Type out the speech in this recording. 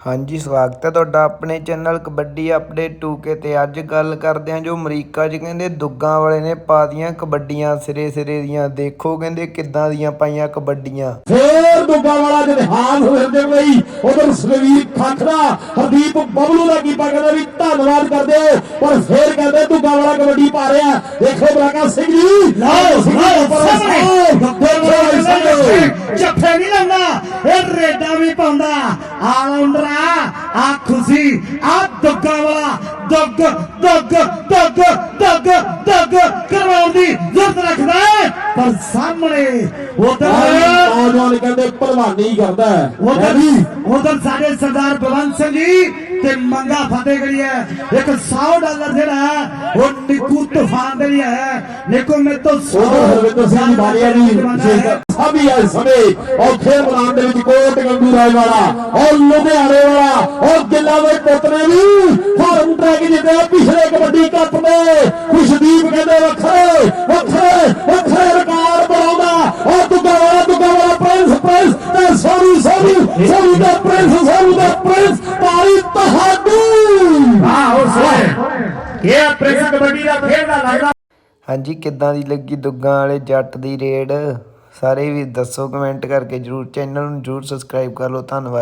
ਹਾਂਜੀ ਸਵਾਗਤ ਹੈ ਤੁਹਾਡਾ ਆਪਣੇ ਚੈਨਲ ਕਬੱਡੀ ਅਪਡੇਟ 2K ਤੇ। ਅੱਜ ਗੱਲ ਕਰਦੇ ਹਾਂ ਜੋ ਅਮਰੀਕਾ 'ਚ ਕਹਿੰਦੇ ਦੁੱਗਾਂ ਵਾਲੇ ਨੇ ਪਾਦੀਆਂ ਕਬੱਡੀਆਂ ਸਿਰੇ ਸਿਰੇ ਦੀਆਂ। ਦੇਖੋ ਕਹਿੰਦੇ ਕਿੱਦਾਂ ਦੀਆਂ ਪਾਈਆਂ ਕਬੱਡੀਆਂ। ਫੇਰ ਦੁੱਗਾ ਵਾਲਾ ਜਹਾਨ ਹੋਏ ਦੇ ਬਈ ਉਧਰ ਸੁਖਵੀਰ ਖਾਖੜਾ ਹਰਦੀਪ ਬਬਲੂ ਦਾ ਕੀਪਾ ਕਹਿੰਦਾ ਵੀ ਧੰਨਵਾਦ ਕਰਦੇ ਹੋ, ਪਰ ਫੇਰ ਕਹਿੰਦੇ ਦੁੱਗਾ ਵਾਲਾ ਕਬੱਡੀ ਪਾ ਰਿਹਾ। ਦੇਖੋ ਬਲਾਕਾ ਸਿੰਘ ਜੀ ਲਓ ਲਓ ਸਾਹਮਣੇ। ਦੇਖੋ ਰੇਡਾ ਵੀ ਪਾਉਂਦਾ। ਆਲਰਾਊਂਡਰ ਆ ਆ ਖੁਸ਼ੀ ਆ ਦੁੱਗਾ ਵਾਲਾ। ਦੁੱਗ ਦੁੱਗ ਦੁੱਗ ਦੁੱਗ ਦੁੱਗ ਕਰਵਾਉਣ ਦੀ ਜ਼ਰੂਰਤ ਰੱਖਦਾ। ਪਰ ਸਾਹਮਣੇ ਉਧਰ ਨੌਜਵਾਨ ਕਹਿੰਦੇ ਭਲਵਾਨੀ ਕਰਦਾ ਉਧਰ ਉਧਰ ਸਾਡੇ ਸਰਦਾਰ ਬਲਵੰਤ ਸਿੰਘ ਜੀ ਤੇ ਮੰਗਾ ਫਤਿਹਗੜੀ ਹੈ ਇੱਕ 100 ਡਾਲਰ ਜਿਹੜਾ ਹੈ, ਉਹ ਨਿੱਕੂ ਤੂਫਾਨ ਦੇ ਲਈ ਹੈ। ਨਿੱਕੂ ਮੇਰੇ ਤੋਂ 100 ਉਧਰ ਹਰਵਿੰਦਰ ਸਿੰਘ ਬਾਲੀਆ ਜੀ ਵਿਸ਼ੇਸ਼ ਸਭੀ ਆਏ ਸਮੇਂ ਔਖੇ ਮੈਦਾਨ ਦੇ ਵਿੱਚ ਕੋਟ ਗੰਗੂ ਰਾਏ ਵਾਲਾ ਔਰ ਲੁਧਿਆਣੇ ਵਾਲਾ ਔਰ ਗਿੱਲਾ ਦੇ ਪੁੱਤ ਨੇ ਵੀ ਫਾਰਮ ਟਰੈਕ ਜਿੱਤਿਆ ਪਿਛਲੇ ਕਬੱਡੀ ਕੱਪ ਦੇ ਖੁਸ਼ਦੀਪ ਕਹਿੰਦੇ ਵੱਖਰੇ ਵੱਖਰੇ ਵੱਖਰੇ ਰਿਕਾਰਡ ਬਣਾਉਂਦਾ। ਔਰ ਦੁੱਗਾ ਵਾਲਾ ਦੁੱਗਾ ਵਾਲਾ ਪ੍ਰਿੰਸ ਪ੍ਰਿੰਸ ਤੇ ਸੋਰੀ ਸੋਰੀ ਸੋਰੀ ਦਾ ਪ੍ਰਿੰਸ ਸੋਰੀ ਦਾ ਪ੍ਰਿੰਸ ਤਾਰੀ ਇਹ ਪ੍ਰੈਸ ਕਬੱਡੀ ਦਾ ਖੇਡ ਦਾ ਲੱਗਦਾ। ਹਾਂਜੀ, ਕਿੱਦਾਂ ਦੀ ਲੱਗੀ ਦੁੱਗਾਂ ਵਾਲੇ ਜੱਟ ਦੀ ਰੇਡ? ਸਾਰੇ ਵੀ ਦੱਸੋ ਕਮੈਂਟ ਕਰਕੇ ਜਰੂਰ ਚੈਨਲ ਨੂੰ ਜਰੂਰ ਸਬਸਕ੍ਰਾਈਬ ਕਰ ਲਓ, ਧੰਨਵਾਦ।